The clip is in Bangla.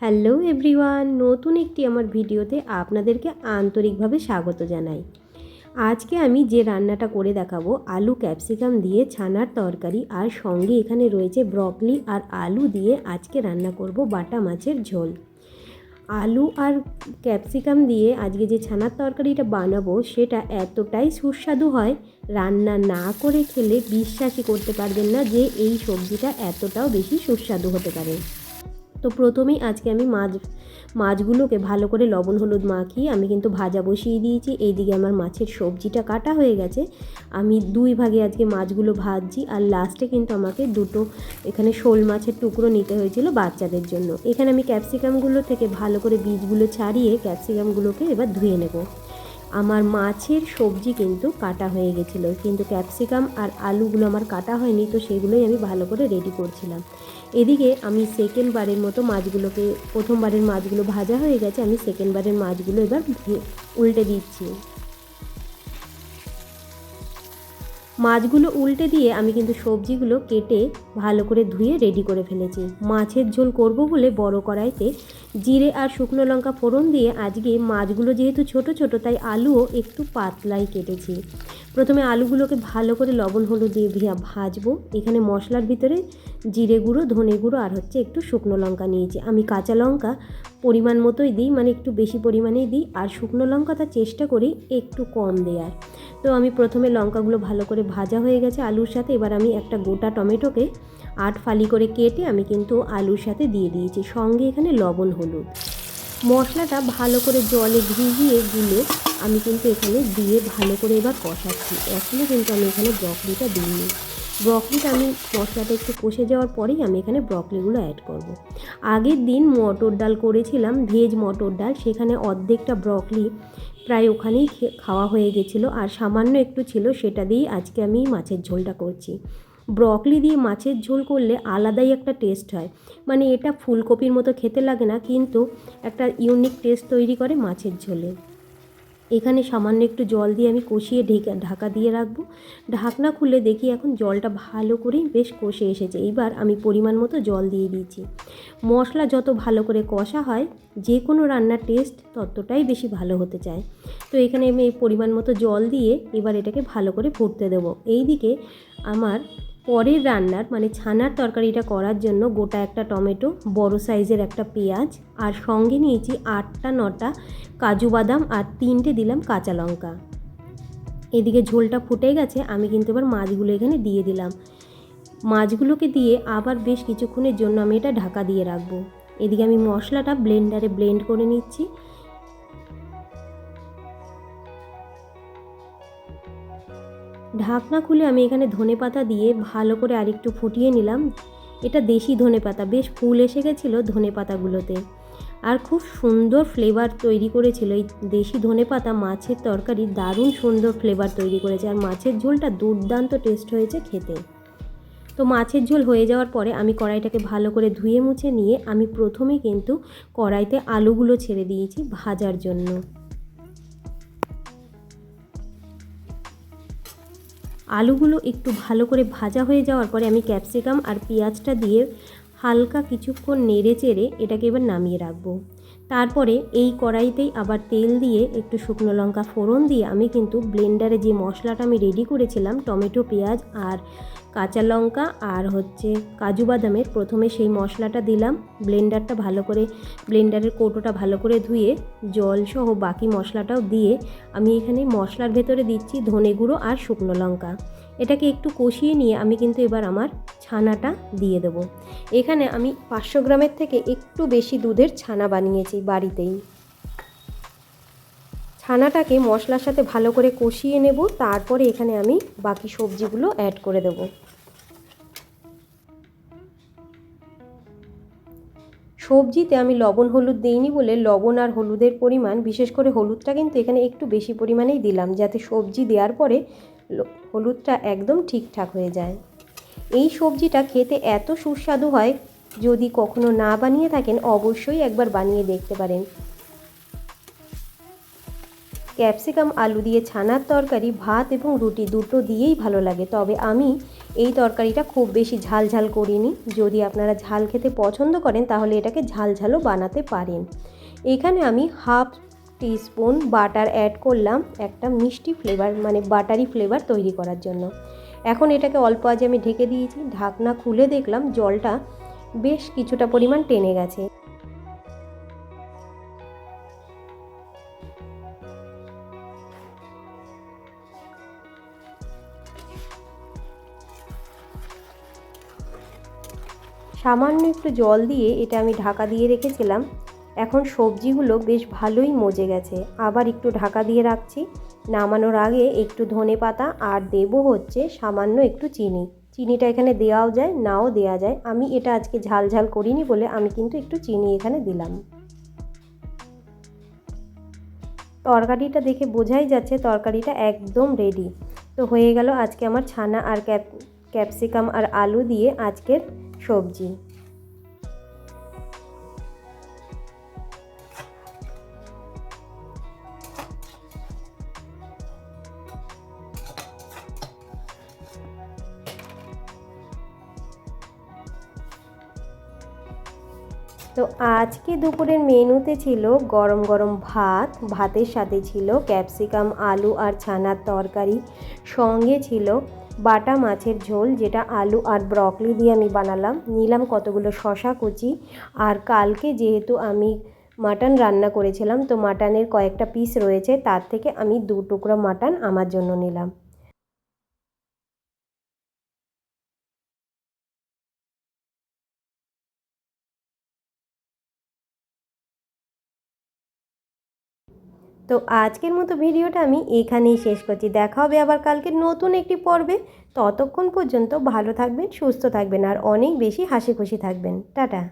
হ্যালো এভরিওয়ান, নতুন একটি আমার ভিডিওতে আপনাদেরকে আন্তরিকভাবে স্বাগত জানাই। আজকে আমি যে রান্নাটা করে দেখাবো, আলু ক্যাপসিকাম দিয়ে ছানার তরকারি আর সঙ্গে এখানে রয়েছে ব্রকলি আর আলু দিয়ে আজকে রান্না করব বাটা মাছের ঝোল। আলু আর ক্যাপসিকাম দিয়ে আজকে যে ছানার তরকারিটা বানাবো, সেটা এতটাই সুস্বাদু হয়, রান্না না করে খেলে বিশ্বাসই করতে পারবেন না যে এই সবজিটা এতটাও বেশি সুস্বাদু হতে পারে। তো প্রথমেই আজকে আমি মাছ, মাছগুলোকে ভালো করে লবণ, হলুদ মাখিয়ে আমি কিন্তু ভাজা বসিয়ে দিয়েছি। এইদিকে আমার মাছের সবজিটা কাটা হয়ে গেছে। আমি দুই ভাগে আজকে মাছগুলো ভাজছি আর লাস্টে কিন্তু আমাকে দুটো এখানে শোল মাছের টুকরো নিতে হয়েছিল বাচ্চাদের জন্য। এখানে আমি ক্যাপসিকামগুলো থেকে ভালো করে বীজগুলো ছাড়িয়ে ক্যাপসিকামগুলোকে এবার ধুয়ে নেব। আমার মাছের সবজি কিন্তু কাটা হয়ে গেছিল। কিন্তু ক্যাপসিকাম আর আলুগুলো আমার কাটা হয়নি, তো সেগুলোই আমি ভালো করে রেডি করছিলাম। এদিকে আমি সেকেন্ড বারের মতো মাছগুলোকে প্রথমবারের মাছগুলো ভাজা হয়ে গেছে, আমি সেকেন্ড বারের মাছগুলো এবার উল্টে দিচ্ছি। মাছগুলো উল্টে দিয়ে আমি কিন্তু সবজিগুলো কেটে ভালো করে ধুয়ে রেডি করে ফেলেছি। মাছের ঝোল করব বলে বড় কড়াইতে জিরে আর শুকনো লঙ্কা ফোড়ন দিয়ে আজকে মাছগুলো যেহেতু ছোট ছোট, তাই আলুও একটু পাতলাই কেটেছি। প্রথমে আলুগুলোকে ভালো করে লবণ হলুদ দিয়ে ভিয়া ভাজবো। এখানে মশলার ভিতরে জিরে গুঁড়ো, ধনে গুঁড়ো আর হচ্ছে একটু শুকনো লঙ্কা নিয়েছি। আমি কাঁচা লঙ্কা পরিমাণ মতোই দিই মানে একটু বেশি পরিমাণেই দিই, আর শুকনো লঙ্কাটা চেষ্টা করি একটু কম দেওয়ার। তো আমি প্রথমে লঙ্কাগুলো ভালো করে ভাজা হয়ে গেছে আলুর সাথে। এবার আমি একটা গোটা টমেটোকে আট ফালি করে কেটে আমি কিন্তু আলুর সাথে দিয়ে দিয়েছি। সঙ্গে এখানে লবণ, হলুদ। মশলাটা ভালো করে জলে ভিজিয়ে গুলে আমি কিন্তু এখানে দিয়ে ভালো করে এবার কষাচ্ছি। এখনও কিন্তু আমি এখানে ব্রকলিটা দিইনি। ব্রকলিটা আমি, মশলাটা একটু কষে যাওয়ার পরেই আমি এখানে ব্রকলিগুলো অ্যাড করব। আগের দিন মটর ডাল করেছিলাম, ভেজ মটর ডাল, সেখানে অর্ধেকটা ব্রকলি প্রায় ওখানেই খাওয়া হয়ে গেছিল। আর সামান্য একটু ছিল, সেটা দিয়েই আজকে আমি মাছের ঝোলটা করছি। ব্রকলি দিয়ে মাছের ঝোল করলে আলাদাই একটা টেস্ট হয়। মানে এটা ফুলকপির মতো খেতে লাগে না, কিন্তু একটা ইউনিক টেস্ট তৈরি করে মাছের ঝোলে। এখানে সামান্য একটু জল দিয়ে আমি কষিয়ে ঢেকে, ঢাকা দিয়ে রাখব। ঢাকনা খুলে দেখি এখন জলটা ভালো করেই বেশ কষে এসেছে। এইবার আমি পরিমাণ মতো জল দিয়ে দিয়েছি। মশলা যত ভালো করে কষা হয়, যে কোনো রান্নার টেস্ট ততটাই বেশি ভালো হতে চায়। তো এখানে আমি পরিমাণ মতো জল দিয়ে এবার এটাকে ভালো করে ফুটতে দেবো। এইদিকে আমার পরের রান্নার মানে ছানার তরকারিটা করার জন্য গোটা একটা টমেটো, বড় সাইজের একটা পেঁয়াজ আর সঙ্গে নিয়েছি আটটা নটা কাজু বাদাম আর তিনটে দিলাম কাঁচা লঙ্কা। এদিকে ঝোলটা ফুটে গেছে, আমি কিন্তু এবার মাছগুলো এখানে দিয়ে দিলাম। মাছগুলোকে দিয়ে আবার বেশ কিছুক্ষণের জন্য আমি এটা ঢাকা দিয়ে রাখব। এদিকে আমি মশলাটা ব্লেন্ডারে ব্লেন্ড করে নিচ্ছি। ঢাকনা খুলে আমি এখানে ধনে পাতা দিয়ে ভালো করে আরেকটু ফুটিয়ে নিলাম। এটা দেশি ধনে পাতা, বেশ ফুল এসে গেছিল ধনে পাতাগুলোতে। আর খুব সুন্দর ফ্লেভার তৈরি করেছিল এই দেশি ধনে পাতা মাছের তরকারি, দারুণ সুন্দর ফ্লেভার তৈরি করেছে। আর মাছের ঝোলটা দুর্দান্ত টেস্ট হয়েছে খেতে। তো মাছের ঝোল হয়ে যাওয়ার পরে আমি কড়াইটাকে ভালো করে ধুয়ে মুছে নিয়ে আমি প্রথমে কিন্তু কড়াইতে আলুগুলো ছেড়ে দিয়েছি ভাজার জন্য। আলুগুলো একটু ভালো করে ভাজা হয়ে যাওয়ার পরে আমি ক্যাপসিকাম আর পেঁয়াজটা দিয়ে হালকা কিছুক্ষণ নেড়ে চেড়ে এটাকে এবার নামিয়ে রাখব। তারপরে এই কড়াইতেই আবার তেল দিয়ে একটু শুকনো লঙ্কা ফোড়ন দিয়ে আমি কিন্তু ব্লেন্ডারে যে মশলাটা আমি রেডি করেছিলাম, টমেটো, পেঁয়াজ আর কাঁচা লঙ্কা আর হচ্ছে কাজু বাদামের। প্রথমে সেই মশলাটা দিলাম, ব্লেন্ডারটা ভালো করে, ব্লেন্ডারের কৌটোটা ভালো করে ধুয়ে জল সহ বাকি মশলাটাও দিয়ে আমি এখানে মশলার ভেতরে দিচ্ছি ধনে গুঁড়ো আর শুকনো লঙ্কা। এটাকে একটু কষিয়ে নিয়ে আমি কিন্তু এবার আমার ছানাটা দিয়ে দেবো। এখানে আমি পাঁচশো গ্রামের থেকে একটু বেশি দুধের ছানা বানিয়েছি বাড়িতেই। ছানাটাকে মশলার সাথে ভালো করে কষিয়ে নেব, তারপরে এখানে আমি বাকি সবজিগুলো অ্যাড করে দেবো। সবজিতে আমি লবণ, হলুদ দিইনি বলে লবণ আর হলুদের পরিমাণ, বিশেষ করে হলুদটা কিন্তু এখানে একটু বেশি পরিমাণেই দিলাম যাতে সবজি দেওয়ার পরে হলুদটা একদম ঠিকঠাক হয়ে যায়। এই সবজিটা খেতে এত সুস্বাদু হয়, যদি কখনো না বানিয়ে থাকেন, অবশ্যই একবার বানিয়ে দেখতে পারেন। ক্যাপসিকাম, আলু দিয়ে ছানার তরকারি, ভাত এবং রুটি দুটো দিয়েই ভালো লাগে। তবে আমি এই তরকারিটা খুব বেশি ঝাল ঝাল করিনি। যদি আপনারা ঝাল খেতে পছন্দ করেন, তাহলে এটাকে ঝাল ঝালও বানাতে পারেন। এখানে আমি হাফ টিস্পুন বাটার অ্যাড করলাম একটা মিষ্টি ফ্লেভার মানে বাটারি ফ্লেভার তৈরি করার জন্য। এখন এটাকে অল্প আজে আমি ঢেকে দিয়েছি। ঢাকনা খুলে দেখলাম, জলটা বেশ কিছুটা পরিমাণ টেনে গেছে। সামান্য একটু জল দিয়ে এটা আমি ঢাকা দিয়ে রেখেছিলাম। এখন সবজিগুলো বেশ ভালোই মজে গেছে। আবার একটু ঢাকা দিয়ে রাখছি। নামানোর আগে একটু ধনে পাতা আর দেব হচ্ছে সামান্য একটু চিনি। চিনিটা এখানে দেওয়াও যায়, নাও দেওয়া যায়। আমি এটা আজকে ঝাল ঝাল করিনি বলে আমি কিন্তু একটু চিনি এখানে দিলাম। তরকারিটা দেখে বোঝাই যাচ্ছে তরকারিটা একদম রেডি তো হয়ে গেল আজকে আমার ছানা আর ক্যাপ, ক্যাপসিকাম আর আলু দিয়ে আজকের সবজি তো আজকে দুপুরের মেনুতে ছিল গরম গরম ভাত, ভাতের সাথে ছিল ক্যাপসিকাম, আলু আর ছানার তরকারি। সঙ্গে ছিল বাটা মাছের ঝোল, যেটা আলু আর ব্রকলি দিয়ে আমি বানালাম। নিলাম কতগুলো শশা কুচি। আর কালকে যেহেতু আমি মাটন রান্না করেছিলাম, তো মাটনের কয়েকটা পিস রয়েছে, তার থেকে আমি দু টুকরো মাটন আমার জন্য নিলাম। তো আজকের মতো ভিডিওটা আমি এখানেই শেষ করছি। দেখা হবে আবার কালকে নতুন একটি পর্বে। ততক্ষণ পর্যন্ত ভালো থাকবেন, সুস্থ থাকবেন আর অনেক বেশি হাসি খুশি থাকবেন। টাটা।